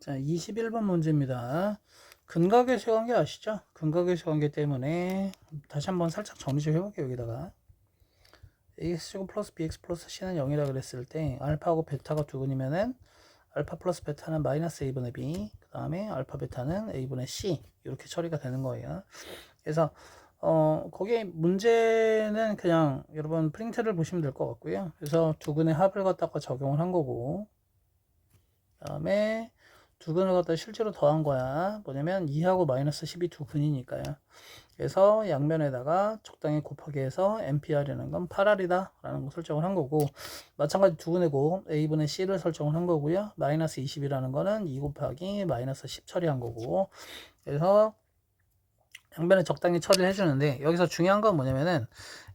자, 21번 문제입니다. 근각에서 관계 아시죠? 근각에서 관계 때문에 다시 한번 살짝 정리 좀 해볼게요. 여기다가 ax제곱 플러스 bx 플러스 c는 0이라 그랬을 때 알파하고 베타가 두 근이면은 알파 플러스 베타는 마이너스 a분의 b 그 다음에 알파 베타는 a분의 c 이렇게 처리가 되는 거예요. 그래서 어 거기에 문제는 그냥 여러분 프린트를 보시면 될 것 같고요. 그래서 두 근의 합을 갖다가 적용을 한 거고 그 다음에 두 근을 갖다 실제로 더한 거야. 뭐냐면 2하고 마이너스 10이 두 근이니까요. 그래서 양면에다가 적당히 곱하기 해서 MPR이라는 건 8R이다 라는 거 설정을 한 거고 마찬가지 두 근이고 A분의 C를 설정을 한 거고요. 마이너스 20이라는 거는 2 곱하기 마이너스 10 처리한 거고 그래서 양변에 적당히 처리를 해주는데 여기서 중요한 건 뭐냐면은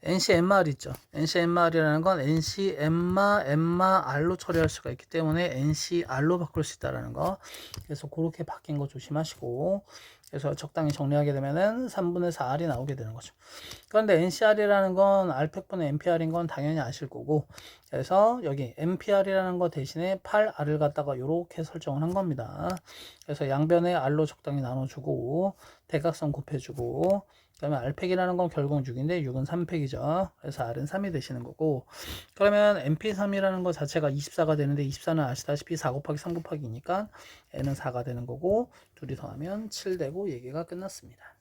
NCMR 있죠. NCMR이라는 건 NC 엠마 엠마 R로 처리할 수가 있기 때문에 NCR로 바꿀 수 있다라는 거. 그래서 그렇게 바뀐 거 조심하시고 그래서 적당히 정리하게 되면은 3분의 4R이 나오게 되는 거죠. 그런데 NCR이라는 건 R팩분의 NPR인 건 당연히 아실 거고 그래서 여기 NPR이라는 거 대신에 8R을 갖다가 이렇게 설정을 한 겁니다. 그래서 양변에 R로 적당히 나눠주고 대각선 곱해주고 그 다음에 R팩이라는 건 결국 6인데 6은 3팩이죠. 그래서 R은 3이 되시는 거고 그러면 MP3이라는 거 자체가 24가 되는데 24는 아시다시피 4 곱하기 3 곱하기니까 N은 4가 되는 거고 둘이 더하면 7 되고 얘기가 끝났습니다.